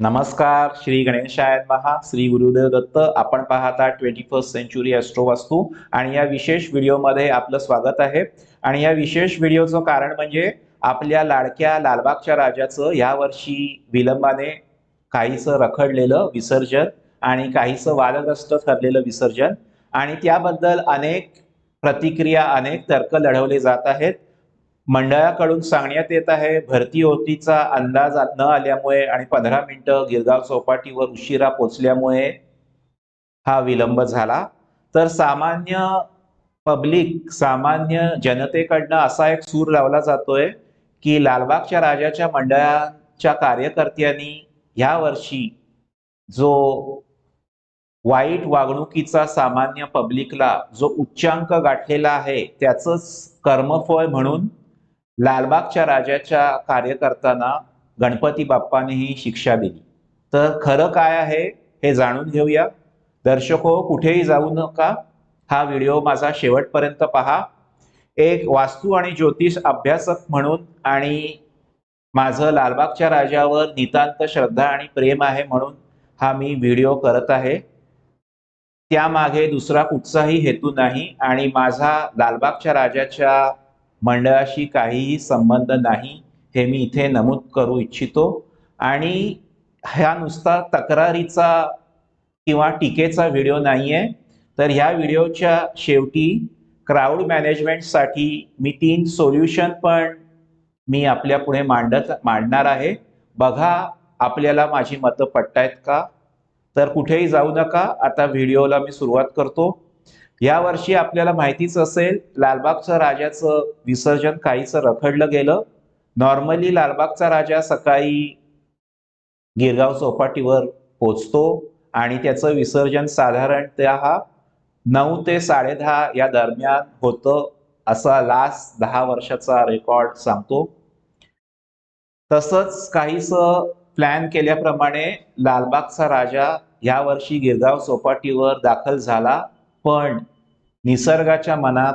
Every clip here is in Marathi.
नमस्कार श्री गणेशाय महा श्री गुरुदेव दत्त. आपण पाहता ट्वेंटी फर्स्ट सेंचुरी ॲस्ट्रो वास्तू आणि या विशेष व्हिडिओमध्ये आपलं स्वागत आहे. आणि या विशेष व्हिडिओचं कारण म्हणजे आपल्या लाडक्या लालबागच्या राजाचं यावर्षी विलंबाने काहीसं रखडलेलं विसर्जन आणि काहीसं वादग्रस्त ठरलेलं विसर्जन. आणि त्याबद्दल अनेक प्रतिक्रिया अनेक तर्क लढवले जात आहेत. मंडळाकडून सांगण्यात येत आहे भरती होतीचा अंदाज न आल्यामुळे आणि पंधरा मिनिटं गिरगाव चौपाटीवर उशिरा पोचल्यामुळे हा विलंब झाला. तर सामान्य पब्लिक सामान्य जनतेकडनं असा एक सूर लावला जातोय की लालबागच्या राजाच्या मंडळाच्या कार्यकर्त्यांनी ह्या वर्षी जो वाईट वागणुकीचा सामान्य पब्लिकला जो उच्चांक गाठलेला आहे त्याचंच कर्मफळ म्हणून लालबागच्या राजाच्या कार्यकर्त्यांना गणपती बाप्पाने ही शिक्षा दिली. तर खरं काय आहे हे जाणून घेऊया. दर्शको कुठेही जाऊ नका. हा व्हिडिओ माझा शेवटपर्यंत पहा. एक वास्तू आणि ज्योतिष अभ्यासक म्हणून आणि माझं लालबागच्या राजावर नितांत श्रद्धा आणि प्रेम आहे म्हणून हा मी व्हिडिओ करत आहे. त्यामागे दुसरा कुठचाही हेतू नाही आणि माझा लालबागच्या राजाच्या मंडळाशी काहीही संबंध नाही हे मी इथे नमूद करू इच्छितो. आणि ह्या नुसता तक्रारीचा किंवा टीकेचा व्हिडिओ नाही आहे तर ह्या व्हिडिओच्या शेवटी क्राऊड मॅनेजमेंटसाठी मी तीन सोल्युशन पण मी आपल्या पुढे मांडत मांडणार आहे. बघा आपल्याला माझी मतं पटतायत का? तर कुठेही जाऊ नका. आता व्हिडिओला मी सुरुवात करतो. या वर्षी आपल्याला माहितीच असेल लालबागचं राजाचं विसर्जन काहीच रखडलं गेलं. नॉर्मली लालबागचा राजा सकाळी गिरगाव चौपाटीवर पोचतो आणि त्याचं विसर्जन साधारणतः नऊ ते साडेदहा या दरम्यान होतं असा लास्ट दहा वर्षाचा रेकॉर्ड सांगतो. तसंच काहीसं प्लॅन केल्याप्रमाणे लालबागचा राजा यावर्षी गिरगाव चौपाटीवर दाखल झाला. पण निसर्गाच्या मनात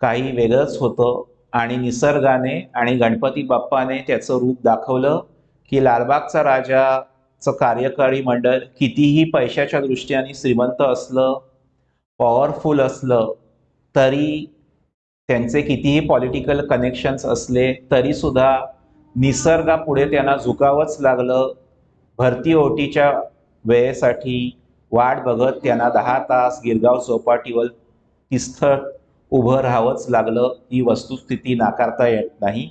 काही वेगळंच होतं. आणि निसर्गाने आणि गणपती बाप्पाने त्याचं रूप दाखवलं की लालबागचा राजाचं कार्यकारी मंडळ कितीही पैशाच्या दृष्टीने श्रीमंत असलं पॉवरफुल असलं तरी त्यांचे कितीही पॉलिटिकल कनेक्शन्स असले तरीसुद्धा निसर्गापुढे त्यांना झुकावंच लागलं. भरती ओटीच्या वेळेसाठी वाट बघत त्यांना दहा तास गिरगाव चौपाटीवर तिस्थळ उभं राहावंच लागलं. ही वस्तुस्थिती नाकारता येत नाही.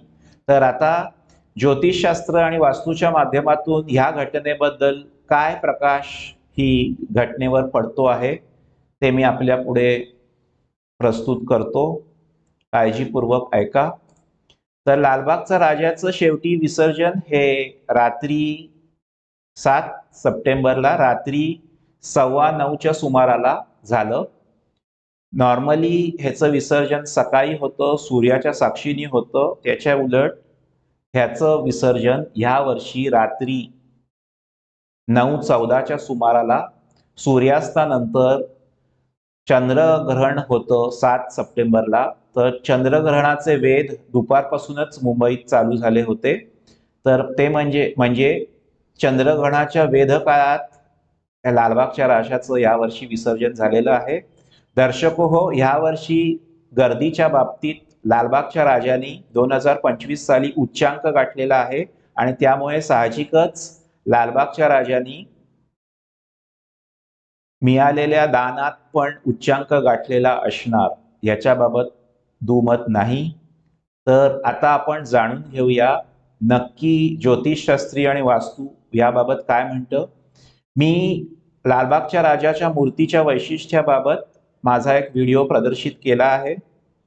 तर आता ज्योतिषशास्त्र आणि वास्तूच्या माध्यमातून ह्या घटनेबद्दल काय प्रकाश ही घटनेवर पडतो आहे ते मी आपल्या पुढे प्रस्तुत करतो. काळजीपूर्वक ऐका. तर लालबागचा राजाचं शेवटी विसर्जन हे रात्री सात सप्टेंबरला रात्री सव्वा नऊच्या सुमाराला झालं. नॉर्मली ह्याचं विसर्जन सकाळी होतं सूर्याच्या साक्षीने होतं त्याच्या उलट ह्याचं विसर्जन ह्या वर्षी रात्री नऊ चौदाच्या सुमाराला सूर्यास्तानंतर चंद्रग्रहण होतं सात सप्टेंबरला. तर चंद्रग्रहणाचे वेध दुपारपासूनच मुंबईत चालू झाले होते. तर ते म्हणजे म्हणजे चंद्रग्रहणाच्या वेध काळात लालबागच्या राशाचं यावर्षी विसर्जन झालेलं आहे. दर्शको हो यावर्षी गर्दीच्या बाबतीत लालबागच्या राजाने दोन हजार पंचवीस साली उच्चांक गाठलेला आहे आणि त्यामुळे साहजिकच लालबागच्या राजांनी मिळालेल्या दानात पण उच्चांक गाठलेला असणार याच्याबाबत दुमत नाही. तर आता आपण जाणून घेऊया नक्की ज्योतिषशास्त्री आणि वास्तू याबाबत काय म्हणतं. मी लालबागच्या राजाच्या मूर्तीच्या वैशिष्ट्याबाबत माझा एक व्हिडिओ प्रदर्शित केला आहे.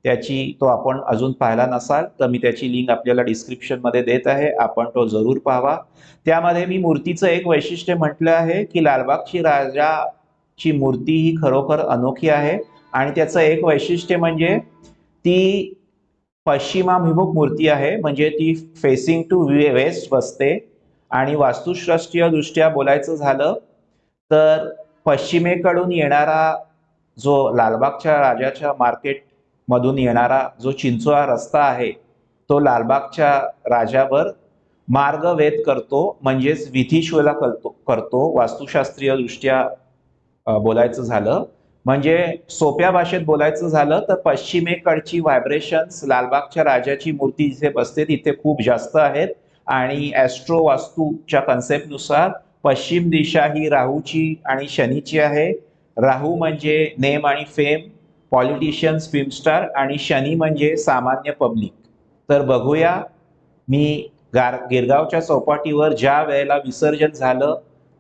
त्याची तो आपण अजून पाहिला नसाल तर मी त्याची लिंक आपल्याला डिस्क्रिप्शनमध्ये देत आहे. आपण तो जरूर पाहावा त्यामध्ये मी मूर्तीचं एक वैशिष्ट्य म्हटलं आहे की लालबागची राजाची मूर्ती ही खरोखर अनोखी आहे. आणि त्याचं एक वैशिष्ट्य म्हणजे ती पश्चिमाभिमुख मूर्ती आहे. म्हणजे ती फेसिंग टू वेस्ट बसते. आणि वास्तुशास्त्रीय दृष्ट्या बोलायचं झालं तर पश्चिमेकडून येणारा जो लालबागच्या राजाच्या मार्केटमधून येणारा जो चिंचोळा रस्ता आहे तो लालबागच्या राजावर मार्ग वेध करतो म्हणजेच विधिशोला करतो करतो. वास्तुशास्त्रीय दृष्ट्या बोलायचं झालं म्हणजे सोप्या भाषेत बोलायचं झालं तर पश्चिमेकडची व्हायब्रेशन्स लालबागच्या राजाची मूर्ती जिथे बसते तिथे खूप जास्त आहेत. आणि ॲस्ट्रो वास्तूच्या कन्सेप्टनुसार पश्चिम दिशा ही राहूची आणि शनीची आहे. राहू म्हणजे नेम आणि फेम पॉलिटिशियन्स फिल्मस्टार आणि शनी म्हणजे सामान्य पब्लिक. तर बघूया मी गार गिरगावच्या चौपाटीवर ज्या वेळेला विसर्जन झालं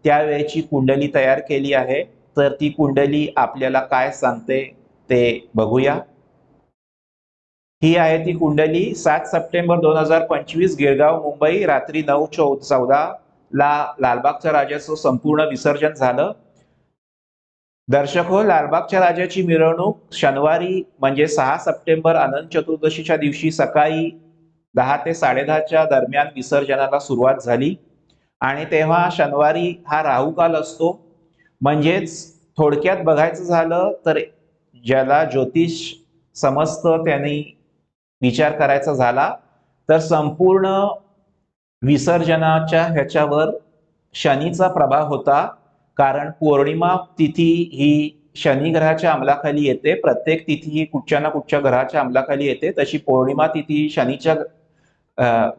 त्यावेळेची कुंडली तयार केली आहे. तर ती कुंडली आपल्याला काय सांगते ते बघूया. ही आहे ती कुंडली सात सप्टेंबर दोन हजार पंचवीस गिरगाव मुंबई रात्री नऊ चौ चौदा ला लालबागच्या राजाचं संपूर्ण विसर्जन झालं. दर्शक हो लालबागच्या राजाची मिरवणूक शनिवारी म्हणजे सहा सप्टेंबर अनंत चतुर्दशीच्या दिवशी सकाळी दहा ते साडेदहाच्या दरम्यान विसर्जनाला सुरुवात झाली. आणि तेव्हा शनिवारी हा राहू काल असतो. म्हणजेच थोडक्यात बघायचं झालं तर ज्याला ज्योतिष समजतं त्यांनी विचार करायचा झाला तर संपूर्ण विसर्जनाच्या ह्याच्यावर शनीचा प्रभाव होता कारण पौर्णिमा तिथी ही शनी ग्रहाच्या अंमलाखाली येते. प्रत्येक तिथी ही कुठच्या ना कुठच्या ग्रहाच्या अंमलाखाली येते. तशी पौर्णिमा तिथी शनीच्या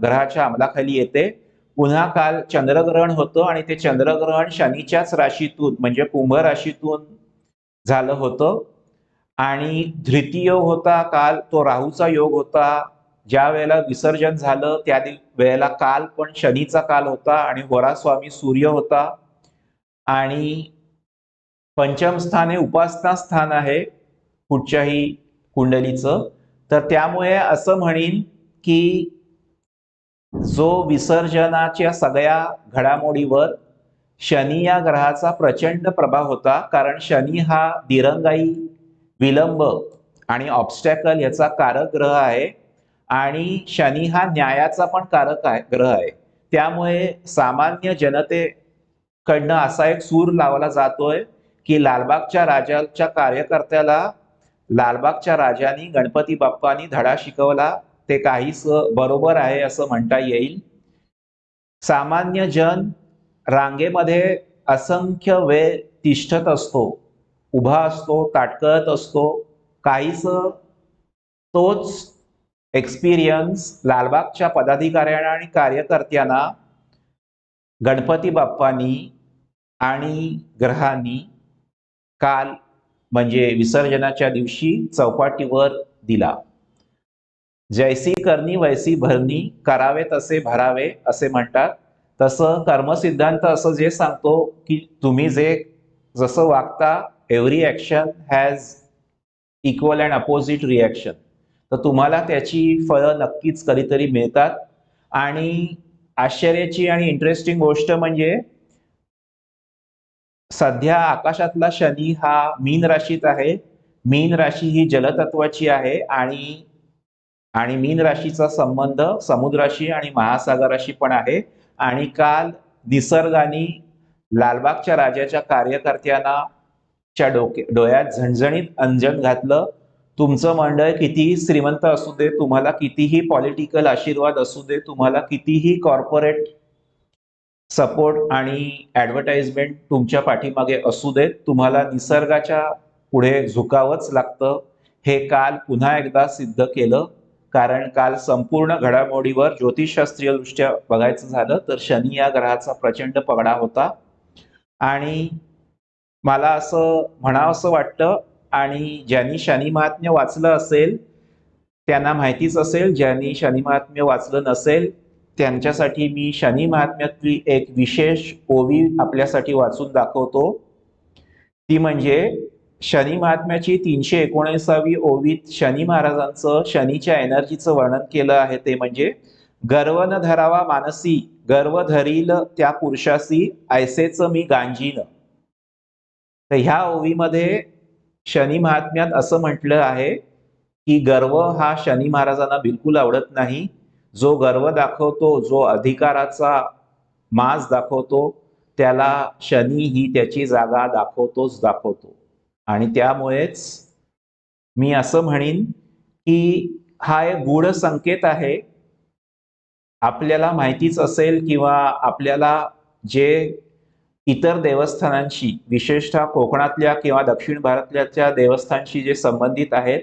ग्रहाच्या अंमलाखाली येते. पुन्हा काल चंद्रग्रहण होतं आणि ते चंद्रग्रहण शनीच्याच राशीतून म्हणजे कुंभ राशीतून झालं होतं. आणि द्वितीय योग होता काल तो राहूचा योग होता. ज्या वेळेला विसर्जन झालं त्या वेळेला काल पण शनीचा काल होता आणि होरास्वामी सूर्य होता. आणि पंचम स्थान हे उपासना स्थान आहे कुठच्याही कुंडलीचं. तर त्यामुळे असं म्हणेन की जो विसर्जनाच्या सगळ्या घडामोडीवर शनी या ग्रहाचा प्रचंड प्रभाव होता कारण शनी हा दिरंगाई विलंब आणि ऑब्स्टॅकल याचा कारक ग्रह आहे. आणि शनी हा न्यायाचा पण कारक आहे ग्रह आहे. त्यामुळे सामान्य जनतेकडनं असा एक सूर लावला जातोय की लालबागच्या राजाच्या कार्यकर्त्याला लालबागच्या राजानी गणपती बाप्पानी धडा शिकवला ते काहीच बरोबर आहे असं म्हणता येईल. सामान्य जन रांगेमध्ये असंख्य वेळ तिष्ठत असतो उभा असतो ताटकळत असतो काहीच तोच एक्सपिरियन्स लालबागच्या पदाधिकाऱ्यांना आणि कार्यकर्त्यांना गणपती बाप्पानी आणि ग्रहांनी काल म्हणजे विसर्जनाच्या दिवशी चौपाटीवर दिला. जैसी करणी वैसी भरणी करावे तसे भरावे असे म्हणतात. तसं कर्मसिद्धांत असं जे सांगतो की तुम्ही जे जसं वागता every action has equal and opposite reaction तर तुम्हाला त्याची फळं नक्कीच कधीतरी मिळतात. आणि आश्चर्याची आणि इंटरेस्टिंग गोष्ट म्हणजे सध्या आकाशातला शनी हा मीन राशीत आहे. मीन राशी ही जलतत्वाची आहे आणि आणि मीन राशीचा संबंध समुद्राशी आणि महासागराशी पण आहे. आणि काल निसर्गाने लालबागच्या राजाच्या कार्यकर्त्यांना च्या डोके डोळ्यात झणझणीत अंजन घातलं. तुमचं मंडळ कितीही श्रीमंत असू दे तुम्हाला कितीही पॉलिटिकल आशीर्वाद असू दे तुम्हाला कितीही कॉर्पोरेट सपोर्ट आणि ॲडव्हर्टाइजमेंट तुमच्या पाठीमागे असू देत तुम्हाला निसर्गाच्या पुढे झुकावंच लागतं. हे काल पुन्हा एकदा सिद्ध केलं कारण काल संपूर्ण घडामोडीवर ज्योतिषशास्त्रीय दृष्ट्या बघायचं झालं तर शनी या ग्रहाचा प्रचंड पगडा होता. आणि मला असं म्हणावंसं वाटतं आणि ज्यांनी शनी महात्म्य वाचलं असेल त्यांना माहितीच असेल ज्यांनी शनी महात्म्य वाचलं नसेल त्यांच्यासाठी मी शनी महात्म्यातली एक विशेष ओवी आपल्यासाठी वाचून दाखवतो. ती म्हणजे शनी महात्म्याची तीनशे एकोणीसावी ओवीत शनी महाराजांचं शनीच्या एनर्जीचं वर्णन केलं आहे ते म्हणजे गर्व न धरावा मानसी गर्व धरील त्या पुरुषासी ऐसेच मी गांजीन. तर ह्या ओवीमध्ये शनी महात्म्यात असं म्हटलं आहे की गर्व हा शनी महाराजांना बिलकुल आवडत नाही. जो गर्व दाखवतो जो अधिकाराचा माज दाखवतो त्याला शनी ही त्याची जागा दाखवतोच दाखवतो. आणि त्यामुळेच मी असं म्हणेन की हा एक गूढ संकेत आहे. आपल्याला माहितीच असेल किंवा आपल्याला जे इतर देवस्थानांशी विशेषतः कोकणातल्या किंवा दक्षिण भारताच्या देवस्थानशी जे संबंधित आहेत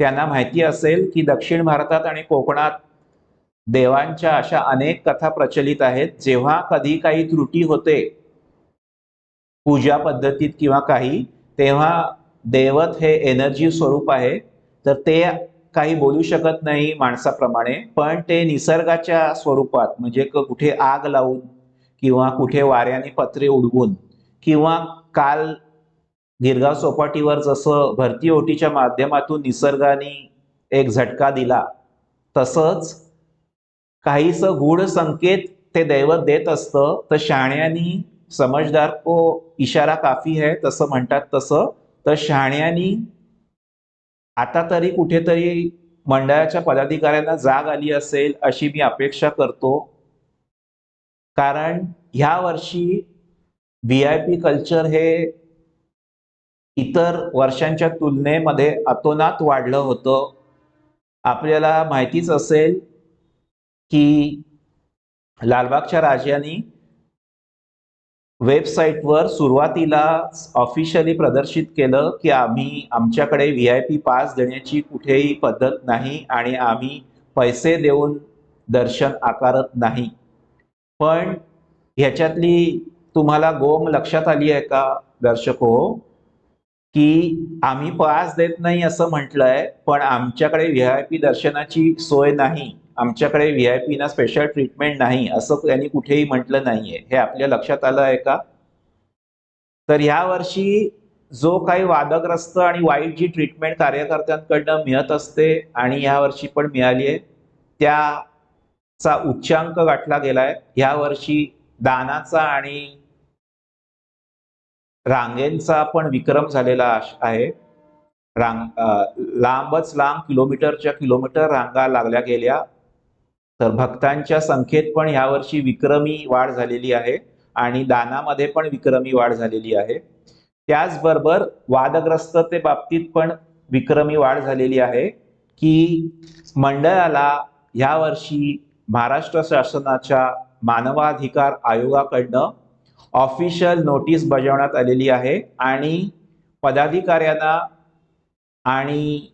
त्यांना माहिती असेल की दक्षिण भारतात आणि कोकणात देवांच्या अशा अनेक कथा प्रचलित आहेत. जेव्हा कधी काही त्रुटी होते पूजा पद्धतीत किंवा काही तेव्हा देवत हे एनर्जी स्वरूप आहे. तर ते काही बोलू शकत नाही माणसाप्रमाणे पण ते निसर्गाच्या स्वरूपात म्हणजे कुठे आग लावून किंवा कुठे वाऱ्याने पत्रे उडवून किंवा काल गिरगाव चौपाटीवर जसं भरती ओटीच्या माध्यमातून निसर्गाने एक झटका दिला तसंच काहीस गूढ संकेत ते दैवत देत असतं तर शाण्यानी समजदार को इशारा काफी है तसं म्हणतात तसं तर शाण्यानी आता तरी कुठेतरी मंडळाच्या पदाधिकाऱ्यांना जाग आली असेल अशी मी अपेक्षा करतो. कारण ह्या वर्षी व्ही आय पी कल्चर हे इतर वर्षांच्या तुलनेमध्ये अतोनात वाढलं होतं. आपल्याला माहितीच असेल की लालबागच्या राजांनी वेबसाईटवर सुरुवातीला ऑफिशियली प्रदर्शित केलं की आम्ही आमच्याकडे व्ही आय पी पास देण्याची कुठेही पद्धत नाही आणि आम्ही पैसे देऊन दर्शन आकारत नाही. पण ह्याच्यातली तुम्हाला गोम लक्षात आली आहे का दर्शक? हो की आम्ही पास देत नाही असं म्हटलंय पण आमच्याकडे व्ही आय पी दर्शनाची सोय नाही. आमच्याकडे व्ही आय पी ना स्पेशल ट्रीटमेंट नाही असं त्यांनी कुठेही म्हटलं नाहीये. हे आपल्या लक्षात आलं आहे का? तर ह्या वर्षी जो काही वादग्रस्त आणि वाईट जी ट्रीटमेंट कार्यकर्त्यांकडनं मिळत असते आणि ह्या वर्षी पण मिळाली आहे चा उच्चांक गाठला गेलाय. ह्या वर्षी दानाचा आणि रांगेंचा पण विक्रम झालेला आहे. रांग लांबच लांब किलोमीटरच्या किलोमीटर रांगा लागल्या गेल्या. तर भक्तांच्या संख्येत पण यावर्षी विक्रमी वाढ झालेली आहे आणि दानामध्ये पण विक्रमी वाढ झालेली आहे. त्याचबरोबर वादग्रस्तते बाबतीत पण विक्रमी वाढ झालेली आहे की मंडळाला यावर्षी महाराष्ट्र शासनाच्या मानवाधिकार आयोगाकडनं ऑफिशियल नोटीस बजावण्यात आलेली आहे आणि पदाधिकाऱ्यांना आणि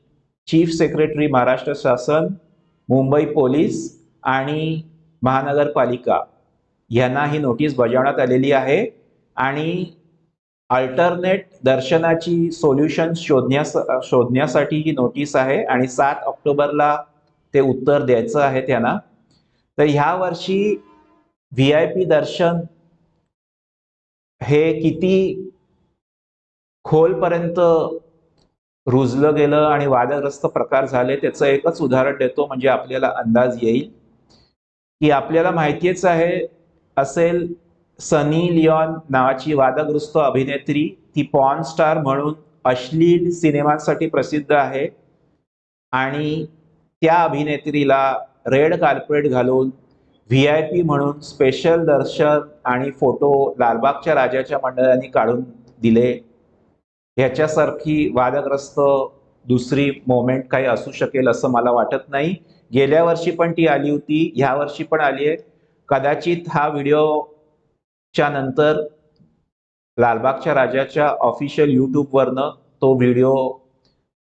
चीफ सेक्रेटरी महाराष्ट्र शासन मुंबई पोलीस आणि महानगरपालिका यांना ही नोटीस बजावण्यात आलेली आहे आणि अल्टरनेट दर्शनाची सोल्युशन शोधण्यास शोधण्यासाठी ही नोटीस आहे आणि सात ऑक्टोबरला ते उत्तर द्यायचं आहे त्यांना. तर ह्या वर्षी व्ही आय पी दर्शन हे किती खोलपर्यंत रुजलं गेलं आणि वादग्रस्त प्रकार झाले त्याचं एकच उदाहरण देतो म्हणजे आपल्याला अंदाज येईल. की आपल्याला माहितीच आहे असेल सनी लिओन नावाची वादग्रस्त अभिनेत्री. ती पॉन स्टार म्हणून अश्लील सिनेमांसाठी प्रसिद्ध आहे. आणि त्या अभिनेत्रीला रेड कार्पेट घालून व्ही आय पी म्हणून स्पेशल दर्शन आणि फोटो लालबागच्या राजाच्या मंडळांनी काढून दिले. ह्याच्यासारखी वादग्रस्त दुसरी मोमेंट काही असू शकेल असं मला वाटत नाही. गेल्या वर्षी पण ती आली होती ह्या वर्षी पण आली आहे. कदाचित हा व्हिडिओच्या नंतर लालबागच्या राजाच्या ऑफिशियल यूट्यूबवरनं तो व्हिडिओ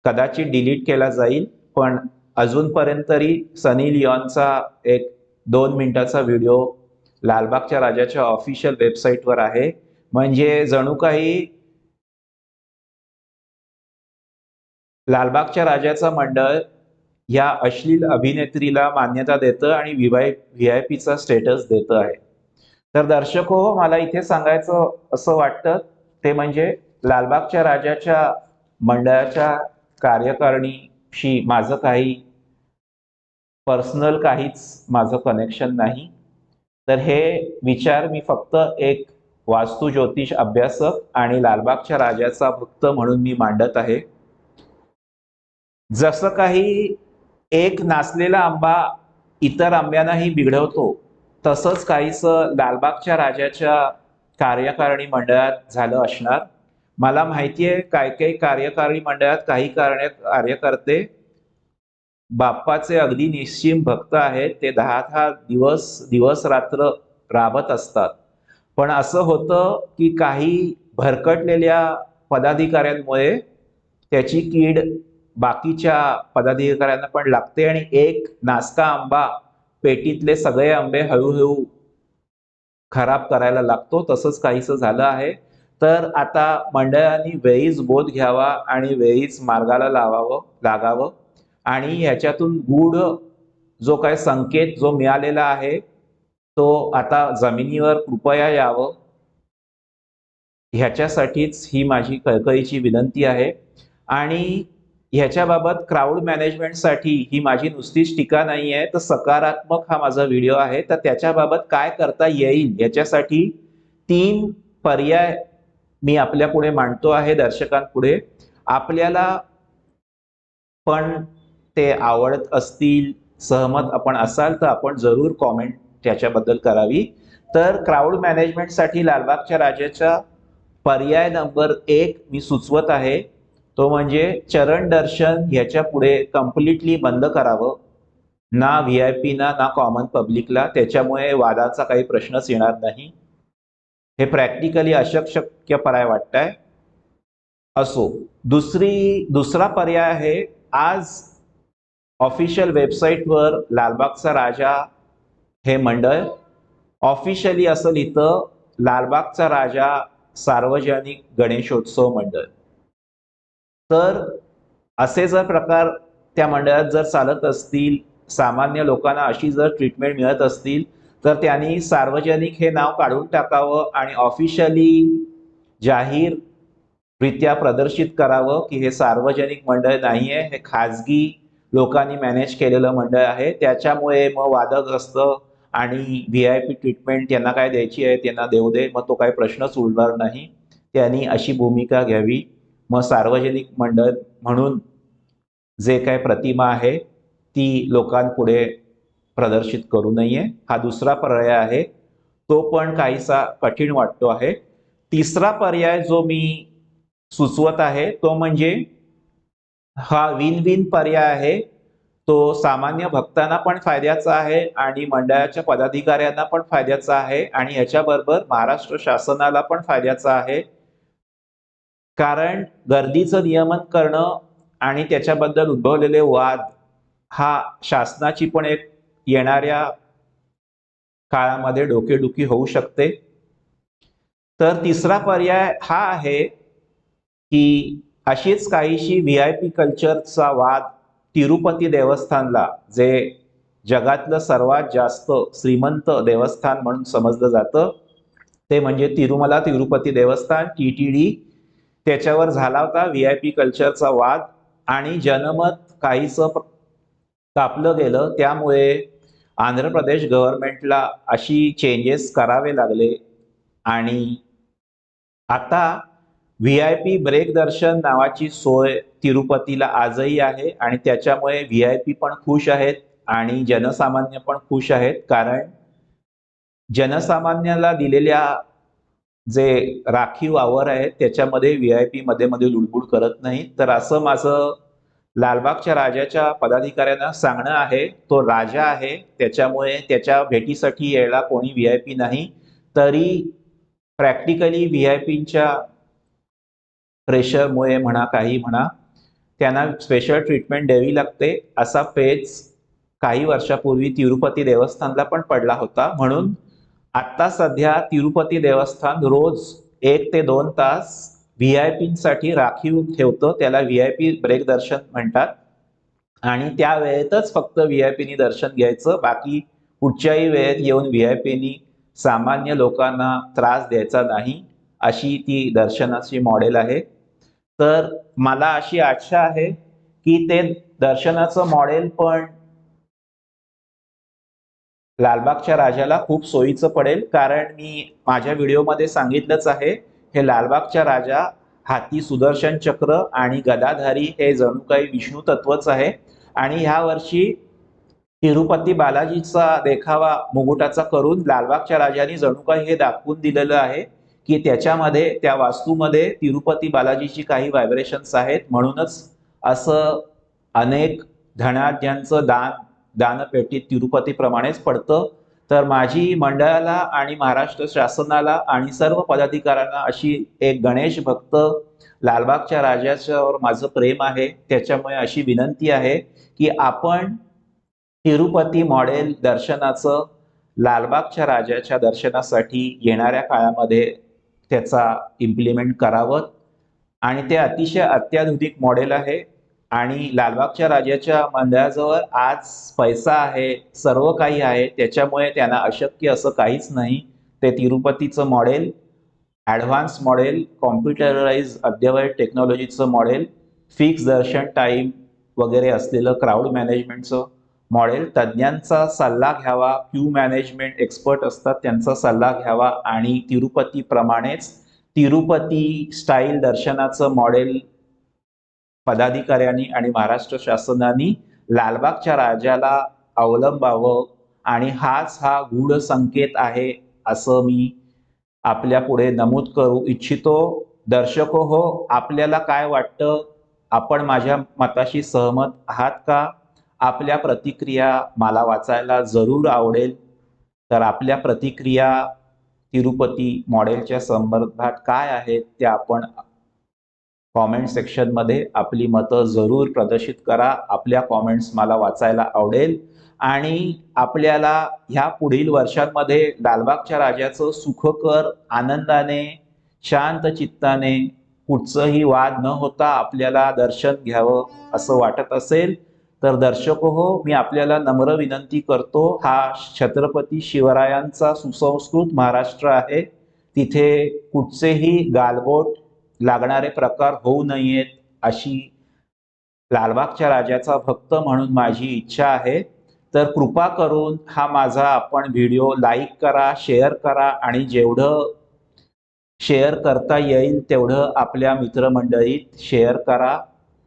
कदाचित डिलीट केला जाईल पण अजूनपर्यंत तरी सनी लिओनचा एक दोन मिनिटाचा व्हिडिओ लालबागच्या राजाच्या ऑफिशियल वेबसाईटवर आहे. म्हणजे जणू काही लालबागच्या राजाचं मंडळ या अश्लील अभिनेत्रीला मान्यता देतं आणि व्ही व्ही आय पीचा स्टेटस देतं आहे. तर दर्शक हो मला इथे सांगायचं असं वाटतं ते म्हणजे लालबागच्या राजाच्या मंडळाच्या कार्यकारिणी शी माझं काही पर्सनल काहीच माझं कनेक्शन नाही. तर हे विचार मी फक्त एक वास्तू ज्योतिष अभ्यासक आणि लालबागच्या राजाचा भक्त म्हणून मी मांडत आहे. जसं काही एक नाचलेला आंबा इतर आंब्यांनाही बिघडवतो तसंच काहीसं लालबागच्या राजाच्या कार्यकारिणी मंडळात झालं असणार. मला माहिती आहे काय काही कार्यकारिणी मंडळात काही कार्य कार्यकर्ते बाप्पाचे अगदी निश्चिम भक्त आहेत. ते दहा दहा दिवस दिवस रात्र राबत असतात. पण असं होतं की काही भरकटलेल्या पदाधिकाऱ्यांमुळे त्याची कीड बाकीच्या पदाधिकाऱ्यांना पण लागते आणि एक नासका आंबा पेटीतले सगळे आंबे हळूहळू खराब करायला लागतो. तसंच काहीसं झालं आहे. तर आता मंडळांनी वेळीच बोध घ्यावा आणि वेळीच मार्गाला लावावं लागावं. आणि ह्याच्यातून गूढ जो काय संकेत जो मिळालेला आहे तो आता जमिनीवर कृपया यावं. ह्याच्यासाठीच ही माझी कळकळीची विनंती आहे. आणि ह्याच्याबाबत क्राऊड मॅनेजमेंटसाठी ही माझी नुसतीच टीका नाही आहे तर सकारात्मक हा माझा व्हिडिओ आहे. तर त्याच्याबाबत काय करता येईल? याच्यासाठी तीन पर्याय मी आपल्या पुढे मांडतो आहे दर्शकांपुढे. आपल्याला पण ते आवडत असतील सहमत आपण असाल तर आपण जरूर कॉमेंट त्याच्याबद्दल करावी. तर क्राऊड मॅनेजमेंटसाठी लालबागच्या राजाचा पर्याय नंबर एक मी सुचवत आहे. तो म्हणजे चरण दर्शन ह्याच्या पुढे कम्प्लिटली बंद करावं. ना व्ही आय पीना ना कॉमन पब्लिकला त्याच्यामुळे वादाचा काही प्रश्नच येणार नाही. हे प्रॅक्टिकली अशक्यपराय वाटतंय. असो दुसरी दुसरा पर्याय आहे आज ऑफिशियल वेबसाईटवर लालबागचा राजा हे मंडळ ऑफिशियली असं लिहितं लालबागचा राजा सार्वजनिक गणेशोत्सव मंडळ. तर असे जर प्रकार त्या मंडळात जर चालत असतील सामान्य लोकांना अशी जर ट्रीटमेंट मिळत असतील तर त्यांनी सार्वजनिक हे नाव काढून टाकावं आणि ऑफिशियली जाहीर रित्या प्रदर्शित करावं की हे सार्वजनिक मंडळ नाही आहे हे खाजगी लोकांनी मॅनेज केलेलं मंडळ आहे. त्याच्यामुळे मग वादग्रस्त आणि व्ही आय पी ट्रीटमेंट त्यांना काय द्यायची आहे त्यांना देऊ दे मग तो काही प्रश्नच उडणार नाही. त्यांनी अशी भूमिका घ्यावी. मग सार्वजनिक मंडळ म्हणून जे काय प्रतिमा आहे ती लोकांपुढे प्रदर्शित करू नये. हा दुसरा पर्याय आहे. तो पण काहीसा कठीण वाटतो आहे. तिसरा पर्याय जो मी सुचवत आहे तो म्हणजे हा विन विन पर्याय आहे. तो सामान्य भक्तांना पण फायद्याचा आहे आणि मंडळाच्या पदाधिकाऱ्यांना पण फायद्याचा आहे आणि ह्याच्याबरोबर महाराष्ट्र शासनाला पण फायद्याचा आहे. कारण गर्दीचं नियमन करणं आणि त्याच्याबद्दल उद्भवलेले वाद हा शासनाची पण एक येणाऱ्या काळामध्ये डोकेडुखी होऊ शकते. तर तिसरा पर्याय हा आहे की अशीच काहीशी व्ही आय पी कल्चरचा वाद तिरुपती देवस्थानला जे जगातलं सर्वात जास्त श्रीमंत देवस्थान म्हणून समजलं जातं. ते म्हणजे तिरुमला तिरुपती देवस्थान टी टी डी त्याच्यावर झाला होता व्ही आय पी कल्चरचा वाद आणि जनमत काहीसं कापलं गेलं. त्यामुळे आंध्र प्रदेश गव्हर्नमेंटला अशी चेंजेस करावे लागले. आणि आता व्ही आय पी ब्रेक दर्शन नावाची सोय तिरुपतीला आजही आहे. आणि त्याच्यामुळे व्ही आय पी पण खुश आहेत आणि जनसामान्य पण खुश आहेत. कारण जनसामान्याला दिलेल्या जे राखीव आवर आहेत त्याच्यामध्ये व्ही आय पी मध्ये मध्ये लुडबुड करत नाही तर असं माझं लालबागच्या राजाच्या पदाधिकाऱ्यांना सांगणं आहे तो राजा आहे त्याच्यामुळे त्याच्या भेटीसाठी यायला कोणी व्ही आय पी नाही तरी प्रॅक्टिकली व्ही आय पीच्या प्रेशरमुळे म्हणा काही म्हणा त्यांना स्पेशल ट्रीटमेंट द्यावी लागते असा पेच काही वर्षापूर्वी तिरुपती देवस्थानला पण पडला होता. म्हणून आत्ता सध्या तिरुपती देवस्थान रोज एक ते दोन तास व्ही आय पीसाठी राखीव ठेवतो त्याला व्ही आय पी ब्रेक दर्शन म्हणतात. आणि त्या वेळेतच फक्त व्ही आय पीनी दर्शन घ्यायचं बाकी कुठच्याही वेळेत येऊन व्ही आय पीनी सामान्य लोकांना त्रास द्यायचा नाही अशी ती दर्शनाची मॉडेल आहे. तर मला अशी आशा आहे की ते दर्शनाचं मॉडेल पण लालबागच्या राजाला खूप सोयीचं पडेल कारण मी माझ्या व्हिडिओमध्ये सांगितलंच आहे हे लालबागच्या राजा हाती सुदर्शन चक्र आणि गदाधारी हे जणू काही विष्णू तत्वच आहे. आणि ह्या वर्षी तिरुपती बालाजीचा देखावा मुकुटाचा करून लालबागच्या राजाने जणू काही हे दाखवून दिलेलं आहे की त्याच्यामध्ये त्या वास्तूमध्ये तिरुपती बालाजीची काही व्हायब्रेशन्स आहेत. म्हणूनच असं अनेक धनाढ्यांचं दान दानपेटीत तिरुपतीप्रमाणेच पडतं. तर माझी मंडळाला आणि महाराष्ट्र शासनाला आणि सर्व पदाधिकाऱ्यांना अशी एक गणेश भक्त लालबागच्या राजाच्यावर माझं प्रेम आहे. त्याच्यामुळे अशी विनंती आहे की आपण तिरुपती मॉडेल दर्शनाचं लालबागच्या राजाच्या दर्शनासाठी येणाऱ्या काळामध्ये त्याचा इम्प्लिमेंट करावं. आणि ते अतिशय अत्याधुनिक मॉडेल आहे. आणि लालबागच्या राजाच्या मंडळाजवळ आज पैसा आहे सर्व काही आहे त्याच्यामुळे त्यांना अशक्य असं काहीच नाही. ते तिरुपतीचं मॉडेल ॲडव्हान्स मॉडेल कॉम्प्युटराइज अद्ययावत टेक्नॉलॉजीचं मॉडेल फिक्स दर्शन टाईम वगैरे असलेलं क्राऊड मॅनेजमेंटचं मॉडेल तज्ज्ञांचा सल्ला घ्यावा क्यू मॅनेजमेंट एक्सपर्ट असतात त्यांचा सल्ला घ्यावा आणि तिरुपतीप्रमाणेच तिरुपती स्टाईल दर्शनाचं मॉडेल पदाधिकाऱ्यांनी आणि महाराष्ट्र शासनाने लालबागच्या राजाला अवलंबावं आणि हाच हा गूढ संकेत आहे असं मी आपल्या पुढे नमूद करू इच्छितो. दर्शको हो आपल्याला काय वाटतं? आपण माझ्या मताशी सहमत आहात का? आपल्या प्रतिक्रिया मला वाचायला जरूर आवडेल. तर आपल्या प्रतिक्रिया तिरुपती मॉडेलच्या संदर्भात काय आहेत त्या आपण कॉमेंट सेक्शनमध्ये आपली मतं जरूर प्रदर्शित करा. आपल्या कॉमेंट्स मला वाचायला आवडेल. आणि आपल्याला ह्या पुढील वर्षांमध्ये लालबागच्या राजाचं सुखकर आनंदाने शांत चित्ताने कुठचंही वाद न होता आपल्याला दर्शन घ्यावं असं वाटत असेल तर दर्शको हो मी आपल्याला नम्र विनंती करतो. हा छत्रपती शिवरायांचा सुसंस्कृत महाराष्ट्र आहे. तिथे कुठचेही गालबोट लागणारे प्रकार होऊ नयेत अशी लालबागच्या राजाचा भक्त म्हणून माझी इच्छा आहे. तर कृपा करून हा माझा आपण व्हिडिओ लाईक करा शेअर करा आणि जेवढं शेअर करता येईल तेवढं आपल्या मित्रमंडळीत शेअर करा.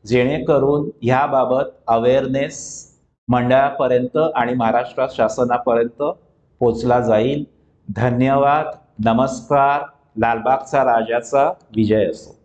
जेणेकरून ह्याबाबत अवेअरनेस मंडळापर्यंत आणि महाराष्ट्र शासनापर्यंत पोचला जाईल. धन्यवाद. नमस्कार. लालबागचा राजाचा विजय असो.